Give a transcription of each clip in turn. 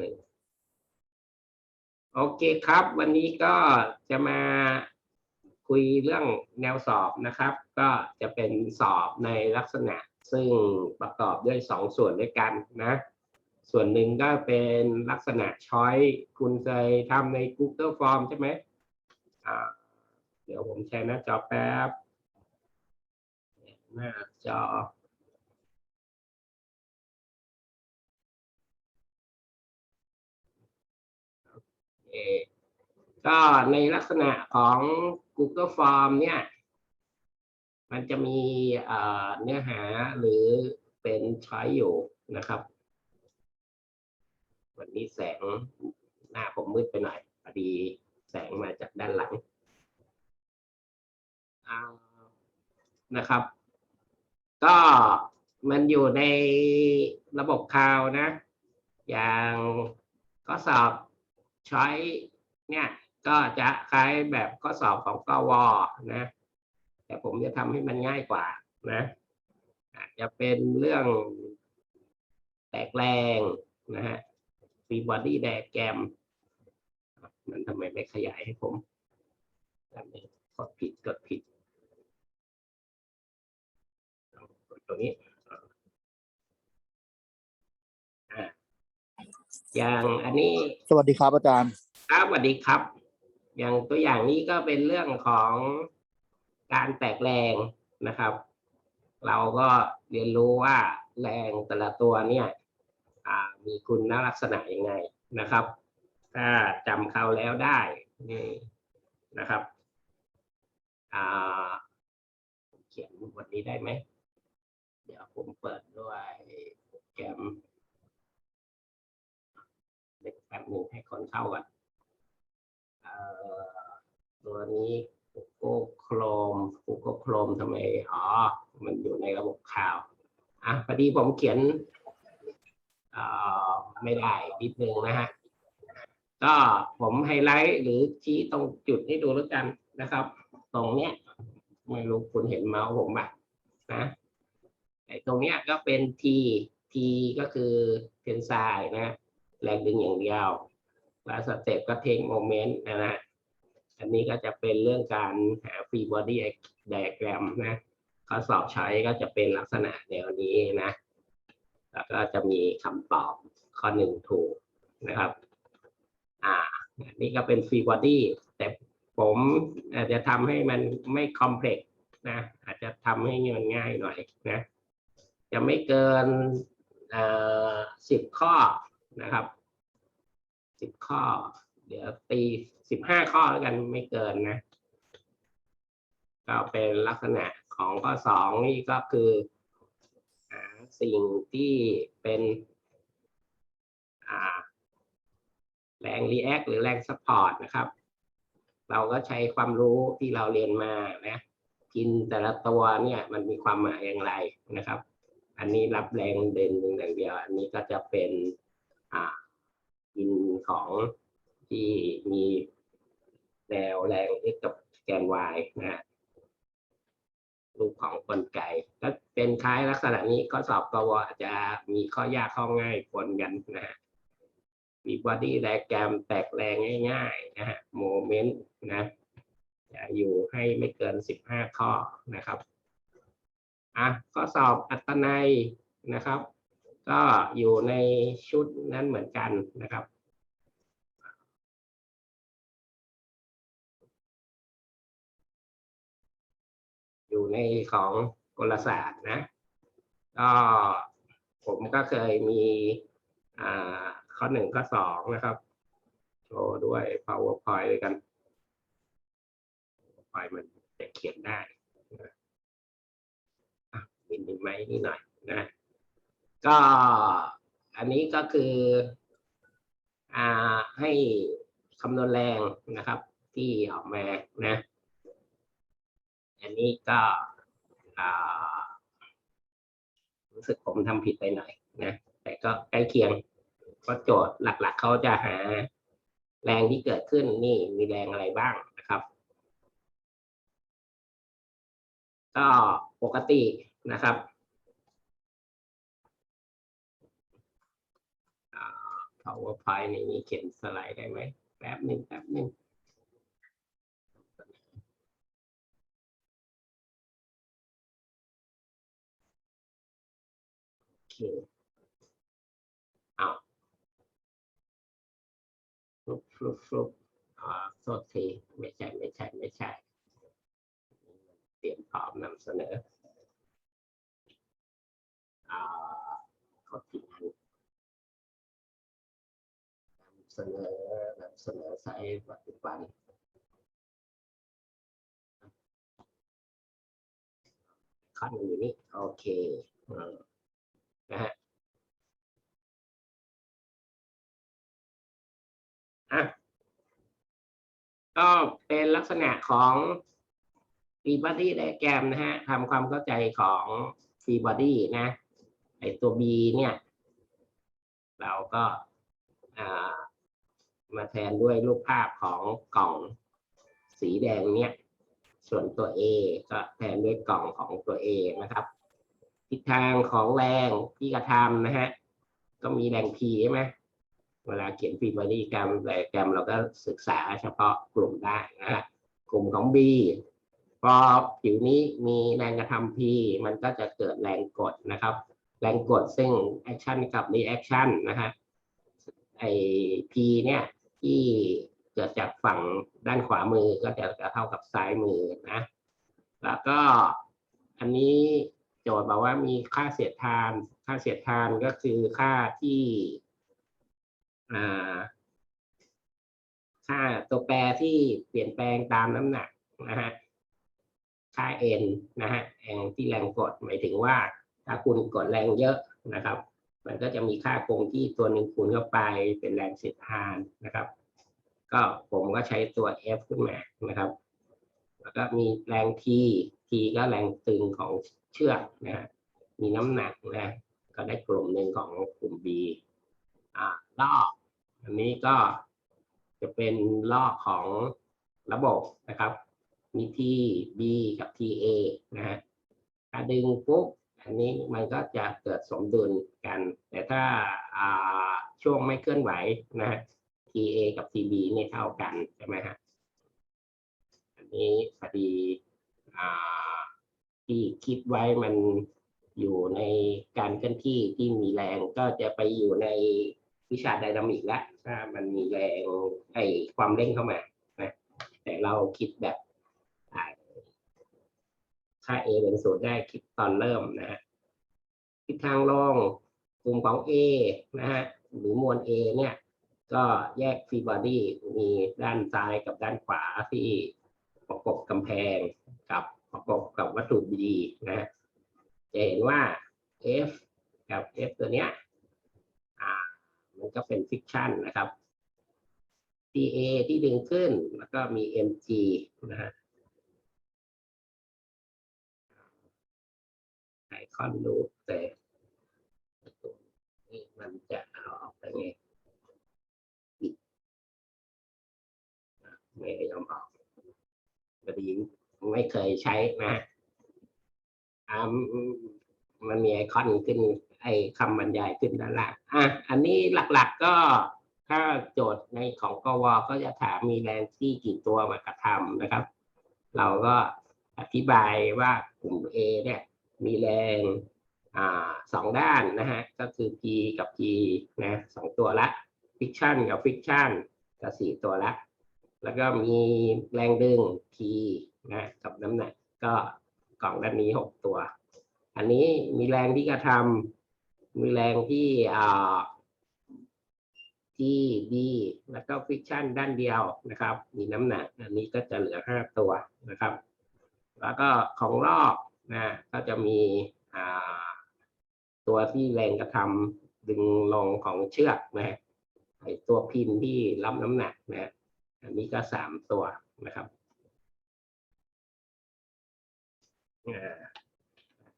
หนึ่งโอเคครับ วันนี้ก็จะมาคุยเรื่องแนวสอบนะครับ ก็จะเป็นสอบในลักษณะซึ่งประกอบด้วยสองส่วนด้วยกันนะ ส่วนหนึ่งก็เป็นลักษณะช้อยคุณเคยทำใน Google Form ใช่ไหมเดี๋ยวผมแชร์หน้าจอแป๊บหน้าจอ ก็ในลักษณะของ Google Form เนี่ย มันจะมีเนื้อหาหรือเป็นช้อยอยู่นะครับ วันนี้แสงหน้าผมมืดไปหน่อยพอดีแสงมาจากด้านหลังนะครับ ก็มันอยู่ในระบบคาวนะ อย่างข้อสอบ ช้อยเนี่ยก็จะคล้ายแบบข้อสอบของกวนะ แต่ผมจะทำให้มันง่ายกว่านะอาจจะเป็นเรื่องแตกแรงนะฮะฟีบอดี้แดกแกมมันทำไมไม่ขยายให้ผมอันนี้กดผิดกดผิดตรงนี้ อย่างอันนี้สวัสดีครับอาจารย์ครับสวัสดีครับ อย่างตัวอย่างนี้ก็เป็นเรื่องของการแตกแรงนะครับ เราก็เรียนรู้ว่าแรงแต่ละตัวเนี่ยอ่ามีคุณลักษณะยังไงนะครับ ถ้าจำเขาแล้วได้นี่นะครับอ่าผมเขียนบทนี้ได้ไหม เดี๋ยวผมเปิดด้วยโปรแกรมเด็ก แป๊บหนึ่งให้คนเข้าก่อนตัวนี้ Google Chrome Google Chrome ทำไม อ๋อ มันอยู่ในระบบข่าว อะพอดีผมเขียนไม่ได้นิดนึงนะฮะ ก็ผมไฮไลท์หรือชี้ตรงจุดให้ดูแล้วกันนะครับ ตรงเนี้ย ไม่รู้คุณเห็นเมาส์ผมป่ะนะไอ้ตรงเนี้ยก็เป็น T T ก็คือเทนไซนะ แรงดึงอย่างเดียว แล้วสเต็ปก็เทคโมเมนต์นะฮะอันนี้ก็จะเป็นเรื่องการหา free body diagram นะข้อสอบใช้ก็จะเป็นลักษณะแนวนี้นะ แล้วก็จะมีคำตอบข้อหนึ่งถูกนะครับ อ่าอันนี้ก็เป็น free body แต่ผมอาจจะทำให้มันไม่ complex นะอาจจะทำให้มันง่ายหน่อยนะ จะไม่เกินอ่อสิบข้อ นะครับสิบข้อ เดี๋ยวตีสิบห้าข้อแล้วกันไม่เกินนะ ก็เป็นลักษณะของข้อสองนี่ก็คือหาสิ่งที่เป็นแรง react หรือแรง support นะครับ เราก็ใช้ความรู้ที่เราเรียนมานะกินแต่ละตัวเนี่ยมันมีความหมายอย่างไรนะครับ อันนี้รับแรงเด่นหนึ่งอย่างเดียว อันนี้ก็จะเป็น อ่ากินของที่มีแนวแรง x กับแกน y นะฮะรูปของกลไกก็เป็นคล้ายลักษณะนี้ข้อสอบกวอาจจะมีข้อยากข้อง่ายปนกันนะฮะมีบอดี้ไดแกรมแตกแรงง่ายๆนะฮะโมเมนต์นะจะอยู่ให้ไม่เกินสิบห้าข้อนะครับอะข้อสอบอัตนัยนะครับ ก็อยู่ในชุดนั้นเหมือนกันนะครับ อยู่ในของกลศาสตร์นะ ก็ผมก็เคยมีอ่าข้อหนึ่งข้อสองนะครับ โชว์ด้วย powerpoint ด้วยกัน powerpoint มันจะเขียนได้นะอะมินิไมค์นี่หน่อยนะ ก็อันนี้ก็คืออ่าให้คำนวณแรงนะครับ ที่ออกมานะ อันนี้ก็อ่ารู้สึกผมทำผิดไปหน่อยนะแต่ก็ใกล้เคียงเพราะโจทย์หลัก ๆ เขาจะหาแรงที่เกิดขึ้นนี่มีแรงอะไรบ้างนะครับก็ปกตินะครับอ่า PowerPoint ในนี้เขียนสไลด์ได้ไหมแป๊บหนึ่งแป๊บหนึ่งโอเคเอาฟลุปฟลุปฟลุปอ่าโทษทีไม่ใช่ไม่ใช่ไม่ใช่ เตรียมพร้อมนำเสนออ่ากดที่นั้นนำ เสนอนำเสนอใช้ปัจจุบันขั้นอยู่นี่โอเคอนะฮะอะก็เป็นลักษณะของฟีบอดี้ไดแกรมนะฮะทำความเข้าใจของฟีบอดี้นะไอตัว B เนี่ย เราก็อ่า มาแทนด้วยรูปภาพของกล่องสีแดงเนี่ย ส่วนตัว A ก็แทนด้วยกล่องของตัว A นะครับ ทิศทางของแรงที่กระทำนะฮะ ก็มีแรง P ใช่ไหมเวลาเขียนฟีบอดี้กรมไดแกรมเราก็ศึกษาเฉพาะกลุ่มได้นะฮะกลุ่มของ B พอผิวนี้มีแรงกระทำ P มันก็จะเกิดแรงกดนะครับ แรงกดซึ่ง action กับ reaction นะฮะไอ P เนี่ย ที่เกิดจากฝั่งด้านขวามือก็จะเท่ากับซ้ายมือนะ แล้วก็อันนี้โจทย์บอกว่ามีค่าเสียดทาน ค่าเสียดทานก็คือค่าที่ค่าตัวแปรที่เปลี่ยนแปลงตามน้ำหนักนะฮะค่า n นะฮะแรงที่แรงกดหมายถึงว่าถ้าคุณกดแรงเยอะนะครับ มันก็จะมีค่าคงที่ตัวหนึ่งคูณเข้าไปเป็นแรงเสียดทานนะครับ ก็ผมก็ใช้ตัว F ขึ้นมานะครับ แล้วก็มีแรง T T ก็แรงตึงของเชือกนะฮะมีน้ำหนักนะก็ได้กลุ่มหนึ่งของกลุ่ม B อ่ารอบอันนี้ก็จะเป็นลอกของระบบนะครับ มีที่ B กับ TA นะฮะถ้าดึงปุ๊บ อันนี้มันก็จะเกิดสมดุลกัน แต่ถ้าาช่วงไม่เคลื่อนไหวนะฮะ TA กับ TB นี่เท่ากันใช่ไหมฮะ อันนี้พอดีที่คิดไว้มันอยู่ในการเคลื่อนที่ที่มีแรงก็จะไปอยู่ในวิชาไดนามิกแล้วถ้ามันมีแรงไอความเร่งเข้ามานะแต่เราคิดแบบ ค่า A เป็นศูนย์ได้คิดตอนเริ่มนะฮะทิศทางลงกลุ่มของ A นะฮะหรือมวล A เนี่ยก็แยกฟรีบอดี้มีด้านซ้ายกับด้านขวาที่ประกบกำแพงกับประกบกับวัตถุ B นะฮะจะเห็นว่า F กับ F ตัวเนี้ยอ่ามันก็เป็นฟิกชันนะครับ TA ที่ดึงขึ้นแล้วก็มี mg นะฮะ คอนรูปแต่นี่มันจะเอาออกไปไงไม่ยอมออกพอดีไม่เคยใช้นะอ่ามันมีไอคอนขึ้น ไอคำบรรยายขึ้นด้านล่างอะอันนี้หลักๆก็ถ้าโจทย์ในของกวก็จะถามมีแรงที่กี่ตัวมากระทำนะครับ เราก็อธิบายว่ากลุ่ม A เนี่ย มีแรงอสองด้านนะฮะ ก็คือ P กับ P นะสองตัวละ friction กับ friction ก็สี่ตัวละ แล้วก็มีแรงดึง T นะกับน้ำหนักก็กล่องด้านนี้หกตัว อันนี้มีแรงที่กระทำมีแรงที่อ่า G D แล้วก็ friction ด้านเดียวนะครับ มีน้ำหนัก อันนี้ก็จะเหลือห้าตัวนะครับ แล้วก็ของรอบ นะก็จะมีตัวที่แรงกระทำดึงลงของเชือกนะฮะไอตัวพินที่รับน้ำหนักนะฮะอันนี้ก็สามตัวนะครับ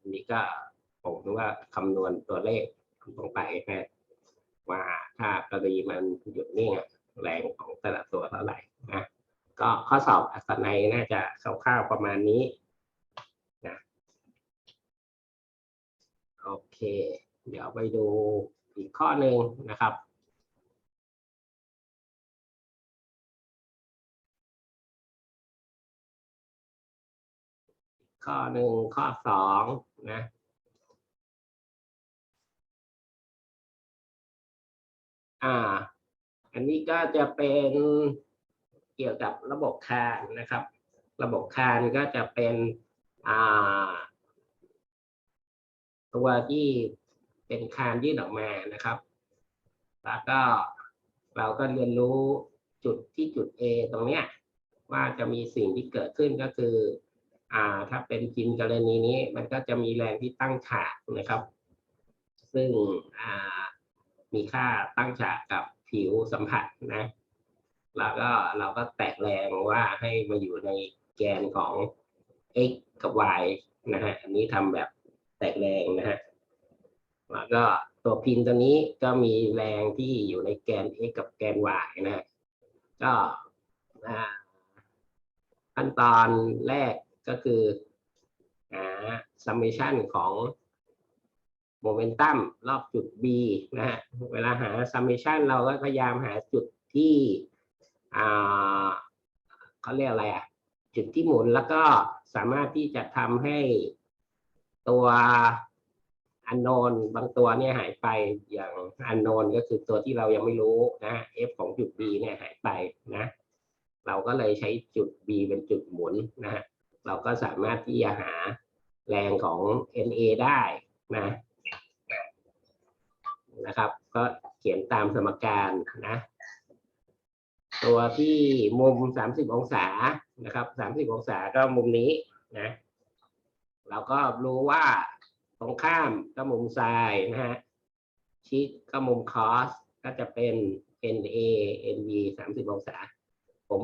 อันนี้ก็ผมว่าคำนวณตัวเลขลงไปนะว่าถ้ากรณีมันหยุดนิ่งแรงของแต่ละตัวเท่าไหร่นะก็ข้อสอบอัศนัยน่าจะคร่าวๆประมาณนี้ โอเค เดี๋ยวไปดูอีกข้อหนึ่งนะครับข้อหนึ่งข้อสองนะอ่า อันนี้ก็จะเป็นเกี่ยวกับระบบคานนะครับ ระบบคานก็จะเป็นอ่า ตัวที่เป็นคานยื่นออกมานะครับ แล้วก็เราก็เรียนรู้จุดที่จุด A ตรงเนี้ยว่าจะมีสิ่งที่เกิดขึ้นก็คือ อ่า ถ้าเป็นจริงกรณีนี้ มันก็จะมีแรงที่ตั้งฉากนะครับ ซึ่งอ่ามีค่าตั้งฉากกับผิวสัมผัสนะ แล้วก็เราก็แตะแรงว่าให้มาอยู่ในแกนของ x กับ y นะฮะ อันนี้ทำแบบ แตะแรงนะฮะแล้วก็ตัวพินตัวนี้ก็มีแรงที่อยู่ในแกน x กับแกน y นะฮะก็ขั้นตอนแรกก็คือหา summation ของโมเมนตัมรอบจุด B นะฮะ เวลาหา summation เราก็พยายามหาจุดที่เขาเรียกอะไรอะ จุดที่หมุนแล้วก็สามารถที่จะทำให้ ตัวอันโนนบางตัวเนี่ยหายไปอย่างอันโนนก็คือตัวที่เรายังไม่รู้นะ f ของจุด B เนี่ยหายไปนะ เราก็เลยใช้จุด B เป็นจุดหมุนนะฮะเราก็สามารถที่จะหาแรงของ NA ได้นะนะครับ ก็เขียนตามสมการนะ ตัวที่มุม 30 องศานะครับ 30 องศาก็มุมนี้นะ เราก็รู้ว่าตรงข้ามก็มุมไซน์นะฮะชิดก็มุมคอสก็จะเป็น NA NV 30องศา ผม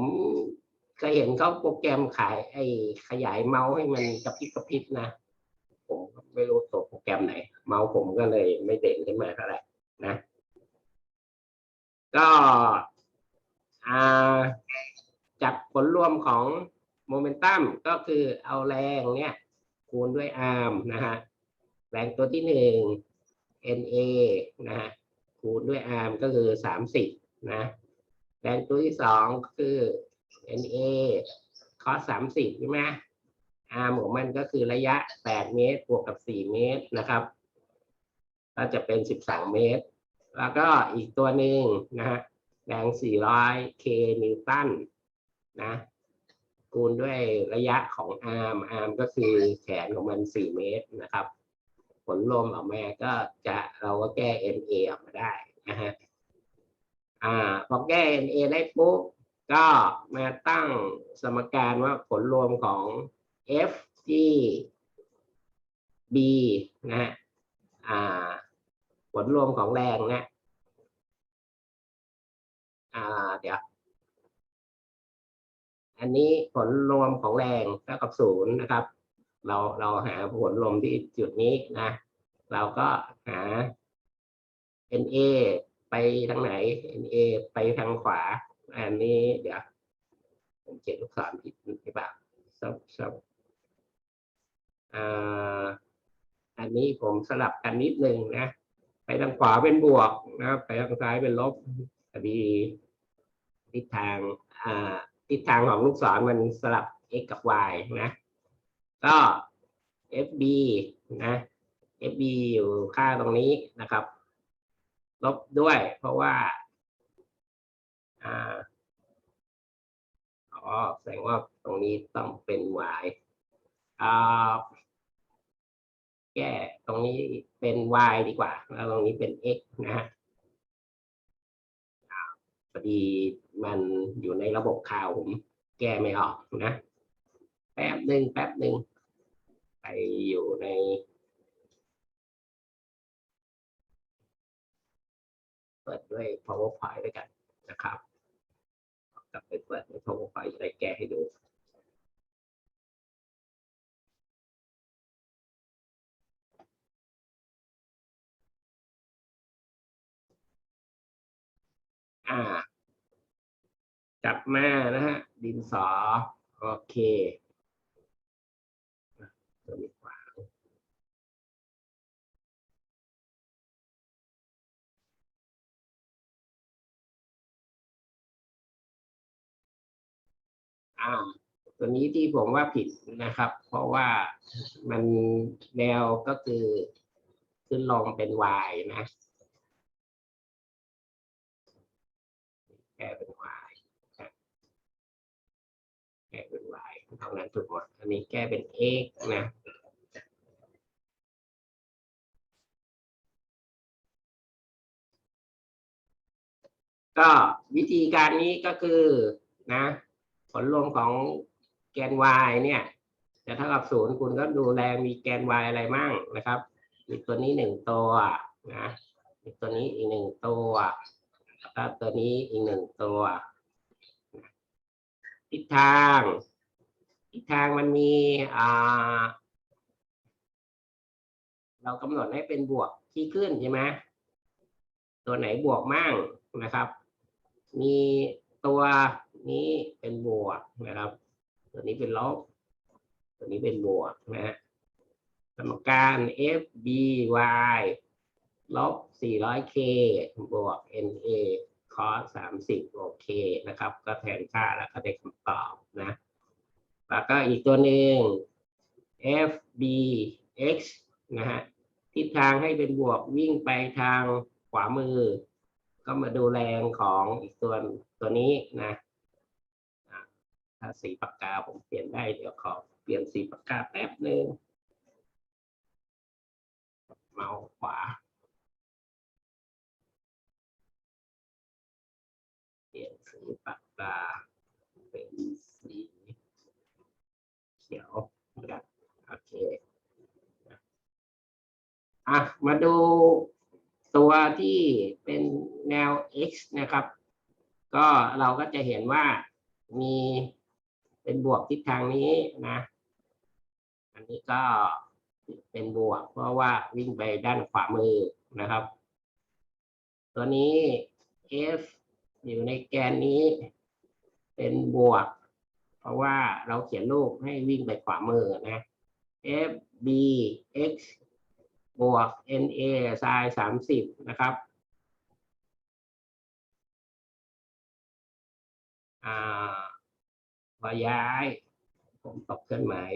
เคยเห็นเขาโปรแกรมขายไอ้ขยายเมาส์ให้มันกระพริบกระพริบนะ ผมไม่รู้ตัวโปรแกรมไหน เมาส์ผมก็เลยไม่เด่นขึ้นมาเท่าไหร่นะ ก็จากผลรวมของโมเมนตัมก็คือเอาแรงเนี่ย คูณด้วยอาร์มนะฮะแรงตัวที่หนึ่ง NA นะฮะคูณด้วยอาร์มก็คือสามสิบนะแรงตัวที่สองก็คือ NA คอสามสิบใช่ไหมอาร์มของมันก็คือระยะแปดเมตรบวกกับสี่เมตรนะครับ ก็จะเป็นสิบสองเมตร แล้วก็อีกตัวหนึ่งนะฮะแรง400 k นิวตันนะ คูณด้วยระยะของอาร์มอาร์มก็คือแขนของมัน 4 เมตรนะครับ ผลรวมออกมาก็จะเราก็แก้ NA ออกมาได้นะฮะอ่าพอแก้ NA ได้ปุ๊บก็มาตั้งสมการว่าผลรวมของ F ที่ B นะฮะอ่า ผลรวมของแรงนะอ่าเดี๋ยว อันนี้ผลรวมของแรงเท่ากับศูนย์นะครับ เราเราหาผลรวมที่จุดนี้นะ เราก็หา NA ไปทางไหน NA ไปทางขวา อันนี้เดี๋ยวผมเขียนลูกศรผิดหรือเปล่าซับซับอ่าอันนี้ผมสลับกันนิดนึงนะ ไปทางขวาเป็นบวกนะ ไปทางซ้ายเป็นลบพอดีทิศทางอ่า ทิศทางของลูกศรมันสลับ x กับ y นะ ก็ fb นะ fb อยู่ค่าตรงนี้นะครับ ลบด้วย เพราะว่าอ่าอ๋อแสดงว่าตรงนี้ต้องเป็น y อ่าแก้ตรงนี้เป็น y ดีกว่า แล้วตรงนี้เป็น x นะฮะ อดีมันอยู่ในระบบข่าวผมแก้ไม่ออกนะแป๊บหนึ่งแป๊บหนึ่งไปอยู่ในเปิดด้วย powerpoint ด้วยกันนะครับกลับไปเปิดใน powerpoint จะได้แก้ให้ดู อ่ากลับมานะฮะ ดินสอ โอเคตัวนี้ขวาอ่าตัวนี้ที่ผมว่าผิดนะครับ เพราะว่ามันแนวก็คือขึ้นลงเป็น y นะแก้เป็น y ครับแก้ เป็น y เท่านั้นถูกหมดอันนี้แก้เป็น x นะก็วิธีการนี้ก็คือนะ ผลรวมของแกน y เนี่ยจะเท่ากับศูนย์คุณก็ดูแลมีแกน y อะไรมั่งนะครับ มีตัวนี้หนึ่งตัวนะมีตัวนี้อีกหนึ่งตัวแล้วตัวนี้อีกหนึ่งตัว ทิศทาง ทิศทางมันมีเรากำหนดให้เป็นบวกที่ขึ้นใช่ไหมตัวไหนบวกมั่งนะครับ มีตัวนี้เป็นบวกนะครับ ตัวนี้เป็นลบตัวนี้เป็นบวกนะฮะสมการ f b y ลบ 400k บวก na cos 30 โอเคนะครับ ก็แทนค่าแล้วก็ได้คำตอบนะ แล้วก็อีกตัวหนึ่ง f b x นะฮะทิศทางให้เป็นบวกวิ่งไปทางขวามือ ก็มาดูแรงของอีกตัวตัวนี้นะถ้าสีปากกาผมเปลี่ยนได้เดี๋ยวขอเปลี่ยนสีปากกาแป๊บหนึ่งเมาส์ขวาเปลี่ยนสีปากกาเป็นส ขียวโอเคอะมาดูตัวที่เป็นแนว x นะครับ ก็เราก็จะเห็นว่ามีเป็นบวกทิศทางนี้นะ อันนี้ก็เป็นบวกเพราะว่าวิ่งไปด้านขวามือนะครับ ตัวนี้ f อยู่ในแกนนี้ เป็นบวก เพราะว่าเราเขียนรูปให้วิ่งไปขวามือนะ f b x บวก NA ไซน์สามสิบนะครับอ่าพอย้าย ผมตกเครื่องหมาย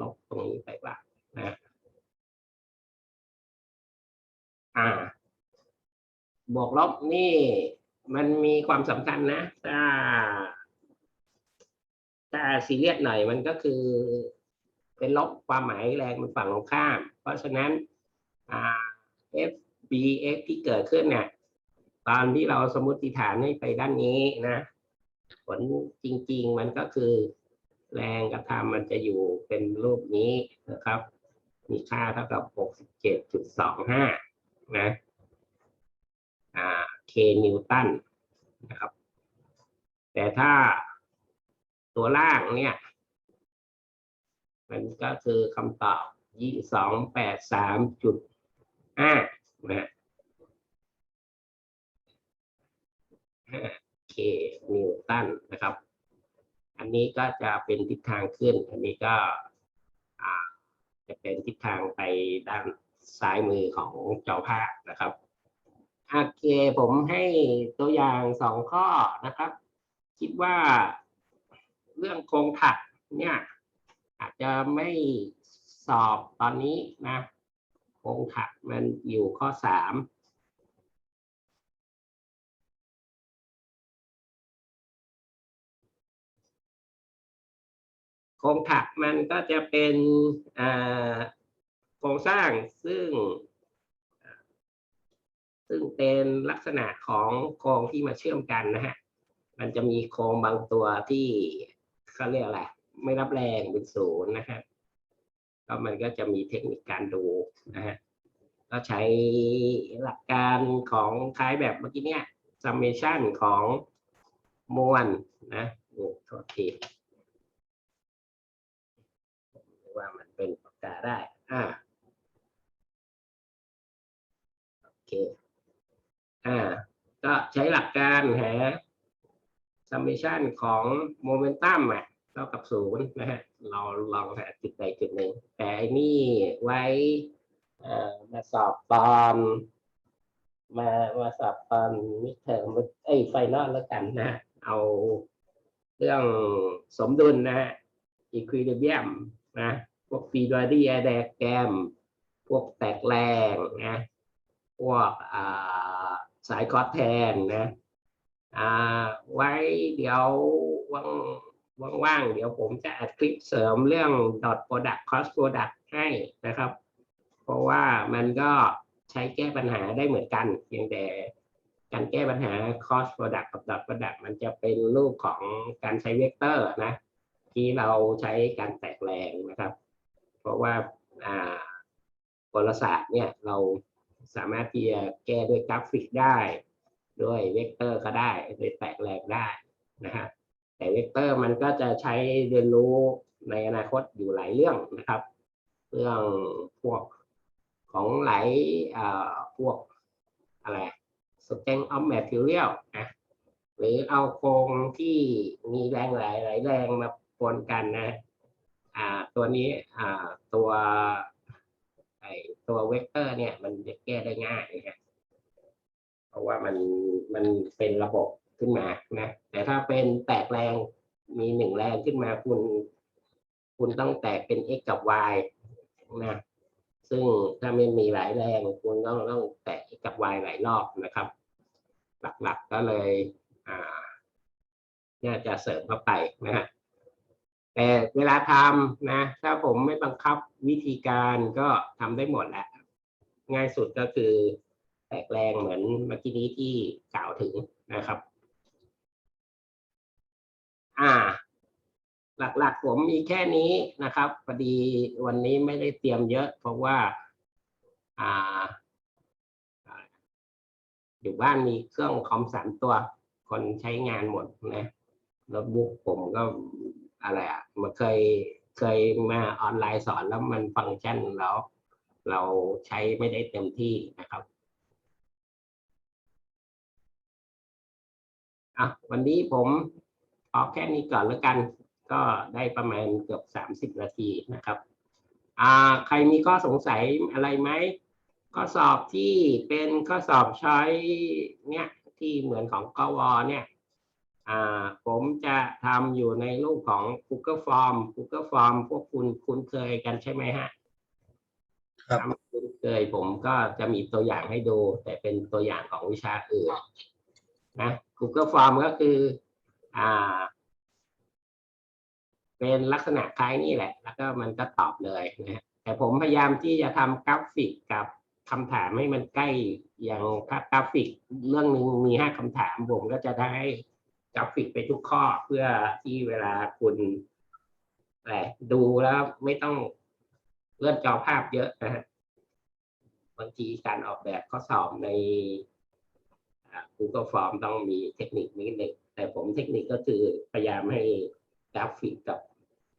ลบตรงนี้ไปบ้างนะอ่า บวกลบนี่ มันมีความสำคัญนะ ถ้า ถ้าซีเรียสหน่อยมันก็คือ เป็นลบความหมายแรงมันฝั่งตรงข้าม เพราะฉะนั้นอ่า f b x ที่เกิดขึ้นเนี่ยตอนที่เราสมมติฐานให้ไปด้านนี้นะ ผลจริง ๆ มันก็คือ แรงกระทำมันจะอยู่เป็นรูปนี้นะครับ มีค่าเท่ากับ 67.25 นะอ่า k นิวตันนะครับ แต่ถ้า ตัวล่างเนี่ย มันก็คือคำตอบยี่สองแปดสามจุดห้านะเคนิวตันนะครับ อันนี้ก็จะเป็นทิศทางขึ้น อันนี้ก็จะเป็นทิศทางไปด้านซ้ายมือของจอภาพนะครับโอเคผมให้ตัวอย่างสองข้อนะครับ คิดว่า เรื่องโครงถักเนี่ยอาจจะไม่สอบตอนนี้นะโครงถักมันอยู่ข้อสามโครงถักมันก็จะเป็นโครงสร้างซึ่ง ซึ่งเป็นลักษณะของโครงที่มาเชื่อมกันนะฮะ มันจะมีโครงบางตัวที่ เขาเรียกอะไรไม่รับแรงเป็นศูนย์นะฮะก็มันก็จะมีเทคนิคการดูนะฮะก็ใช้หลักการของคล้ายแบบเมื่อกี้เนี่ย summation ของมวลนะโอ้โทษทีว่ามันเป็นปากกาได้ อ่า โอเค อ่า ก็ใช้หลักการหา summation ของโมเมนตัมอะเท่ากับศูนย์นะฮะเราลองหาจุดใดจุดหนึ่งแต่อันนี่ไว้มาสอบตอนมามาสอบตอนมิเทอร์มเอ้ไฟนอลแล้วกันนะเอาเรื่องสมดุลนะฮะ equilibrium นะพวกฟีดอดี้แดกแกมพวกแตกแรงนะพวกสายคอสแทนนะ ไว้เดี๋ยวว่างว่างๆเดี๋ยวผมจะอัดคลิปเสริมเรื่อง dot product cost product ให้นะครับ เพราะว่ามันก็ใช้แก้ปัญหาได้เหมือนกันเพียงแต่การแก้ปัญหา cost product กับ dot product มันจะเป็นรูปของการใช้เวกเตอร์นะ ที่เราใช้การแตกแรงนะครับ เพราะว่าอ่ากลศาสตร์เนี่ยเราสามารถที่จะแก้ด้วยกราฟิกได้ ด้วยเวกเตอร์ก็ได้ด้วยแตกแรงได้นะฮะแต่เวกเตอร์มันก็จะใช้เรียนรู้ในอนาคตอยู่หลายเรื่องนะครับ เรื่องพวกของหลายพวกอะไร strength of material นะหรือเอาโครงที่มีแรงหลายหลายแรงมาปนกันนะอ่าตัวนี้อ่าตัวไอตัวเวกเตอร์เนี่ยมันจะแก้ได้ง่ายนะ ราะว่ามันมันเป็นระบบขึ้นมานะแต่ถ้าเป็นแตกแรงมีหนึ่งแรงขึ้นมาคุณ คุณต้องแตกเป็น x กับ y นะซึ่งถ้าไม่มีหลายแรงคุณต้องต้องแตะ x กับ y หลายรอบนะครับ หลักๆก็เลยอ่าน่าจะเสริมเข้าไปนะฮะแต่เวลาทำนะ ถ้าผมไม่บังคับวิธีการก็ทำได้หมดแหละง่ายสุดก็คือ แตกแรงเหมือนเมื่อกี้นี้ที่กล่าวถึงนะครับ อ่า หลักๆผมมีแค่นี้นะครับพอดีวันนี้ไม่ได้เตรียมเยอะ เพราะว่า อ่า อยู่บ้านมีเครื่องคอมสามตัว คนใช้งานหมดนะโน้ตบุ๊กผมก็อะไรอะมันเคยเคยมาออนไลน์สอนแล้วมันฟังก์ชันแล้ว เราใช้ไม่ได้เต็มที่นะครับ อะวันนี้ผมเอาแค่นี้ก่อนแล้วกัน ก็ได้ประมาณเกือบสามสิบนาทีนะครับอ่าใครมีข้อสงสัยอะไรไหมข้อสอบที่เป็นข้อสอบใช้เนี่ยที่เหมือนของกวเนี่ยอ่าผมจะทำอยู่ในรูปของ Google Form Google Form พวกคุณคุ้นเคยกันใช่ไหมฮะครับถ้าไม่คุ้นเคยผมก็จะมีตัวอย่างให้ดู แต่เป็นตัวอย่างของวิชาอื่น นะ Google Form ก็คืออ่า เป็นลักษณะคล้ายนี่แหละ แล้วก็มันก็ตอบเลยนะแต่ผมพยายามที่จะทำกราฟิกกับคำถามให้มันใกล้อย่างกราฟิกเรื่องหนึ่งมีห้าคำถาม ผมก็จะได้กราฟิกไปทุกข้อเพื่อที่เวลาคุณอะไรดูแล้วไม่ต้องเลื่อนจอภาพเยอะนะฮะบางทีการออกแบบข้อสอบใน Google Form ต้องมีเทคนิคนิดหนึ่งแต่ผมเทคนิคก็คือพยายามให้กราฟิกกับ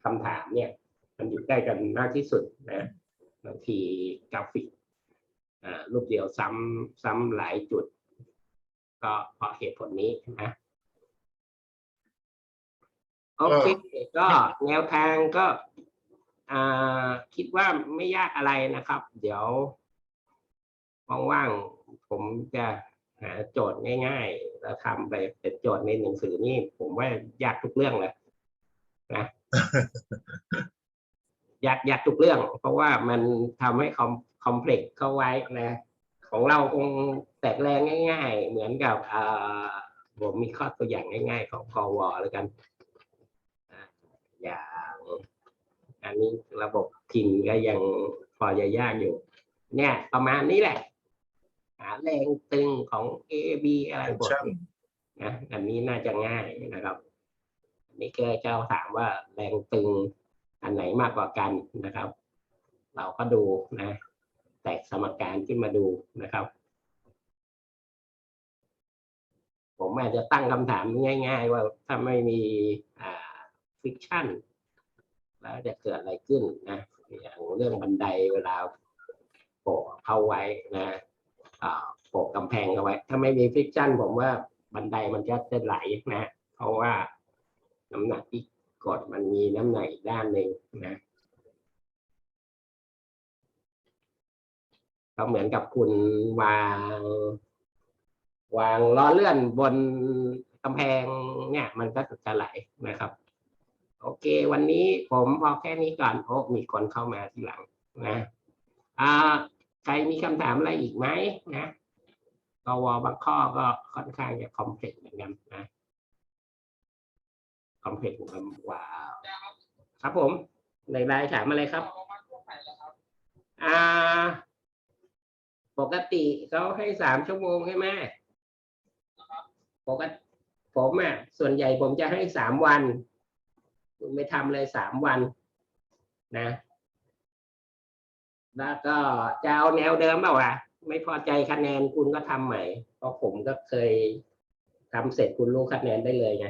คำถามเนี่ย มันอยู่ใกล้กันมากที่สุดนะบางทีกราฟิกอ่ารูปเดียวซ้ำซ้ำหลายจุด ก็เพราะเหตุผลนี้นะโอเคก็แนวทางก็อ่าคิดว่าไม่ยากอะไรนะครับ เดี๋ยวว่างๆผมจะ หาโจทย์ง่าย ๆ แล้วทำไปเป็นโจทย์ในหนังสือนี่ผมว่ายากทุกเรื่องเลยนะยากยากทุกเรื่อง เพราะว่ามันทำให้คอมคอมเพล็กซ์เข้าไว้นะของเราคงแตกแรงง่าย ๆ เหมือนกับอ่าผมมีข้อตัวอย่างง่าย ๆ ของกวแล้วกันอ่าอย่างอันนี้ระบบพินก็ยังพอจะยากอยู่ เนี่ย ประมาณนี้แหละ หาแรงตึงของ A B อะไรบทนี้นะอันนี้น่าจะง่ายนะครับอันนี้ก็เจ้าถามว่าแรงตึงอันไหนมากกว่ากันนะครับ เราก็ดูนะ แตกสมการขึ้นมาดูนะครับ ผมอาจจะตั้งคำถามง่าย ๆ ว่าถ้าไม่มีอ่าฟิกชันแล้วจะเกิดอะไรขึ้นนะอย่างเรื่องบันไดเวลาโปะเข้าไว้นะอ่า โปะกำแพงเอาไว้ ถ้าไม่มีฟิกชันผมว่าบันไดมันจะจะไหลนะเพราะว่าน้ำหนักที่กดมันมีน้ำหนักอีกด้านหนึ่งนะก็เหมือนกับคุณวาง วางล้อเลื่อนบนกำแพงเนี่ย มันก็จะไหลนะครับ โอเค วันนี้ผมพอแค่นี้ก่อนโอ้มีคนเข้ามาทีหลังนะอ่า ใครมีคำถามอะไรอีกไหมนะกวบางข้อก็ค่อนข้างจะคอมเพล็กซ์เหมือนกันนะคอมเพล็กซ์กว้าครับผมในไลน์ถามอะไรครับอ่าปกติเขาให้สามชั่วโมงใช่ไหมปกติผมอะส่วนใหญ่ผมจะให้สามวัน คุณไม่ทำเลยสามวัน นะ แล้วก็จะเอาแนวเดิมเปล่าวะไม่พอใจคะแนนคุณก็ทำใหม่ เพราะผมก็เคยทำเสร็จคุณรู้คะแนนได้เลยไง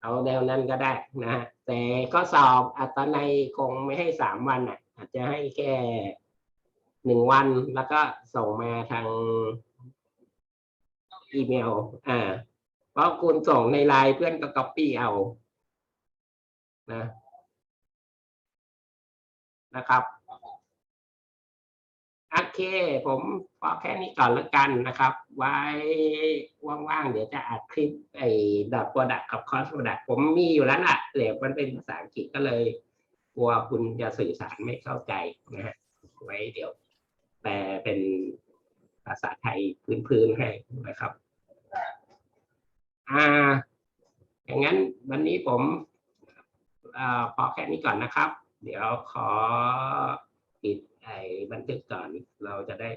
เอาแนวนั้นก็ได้นะฮะแต่ก็สอบอัตนัยคงไม่ให้สามวันอะ อาจจะให้แค่หนึ่งวันแล้วก็ส่งมาทางอีเมล อ่า เพราะคุณส่งในไลน์เพื่อนก็ก๊อปปี้เอา นะ นะครับ เค ผมพอแค่นี้ก่อนแล้วกันนะครับ ไว้ว่างๆ เดี๋ยวจะอัดคลิปไอ้ดับโปรดักกับคอสโปรดักผมมีอยู่แล้วล่ะเหลวมันเป็นภาษาอังกฤษก็เลยกลัวคุณจะสื่อสารไม่เข้าใจนะฮะไว้เดี๋ยวแปลเป็นภาษาไทยพื้นๆให้นะครับ อ่า อย่างนั้นวันนี้ผมอ่าพอแค่นี้ก่อนนะครับ เดี๋ยวขอปิด ไอ้บันทึกก่อนเราจะได้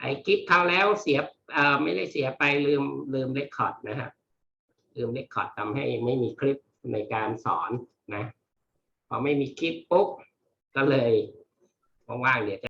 ไอ้คลิปเขาแล้วเสียเอ่อไม่ได้เสียไปลืมลืมเรคคอร์ดนะครับลืมเรคคอร์ดทำให้ไม่มีคลิปในการสอนนะพอไม่มีคลิปปุ๊บก็เลยว่างๆเดี๋ยวจะ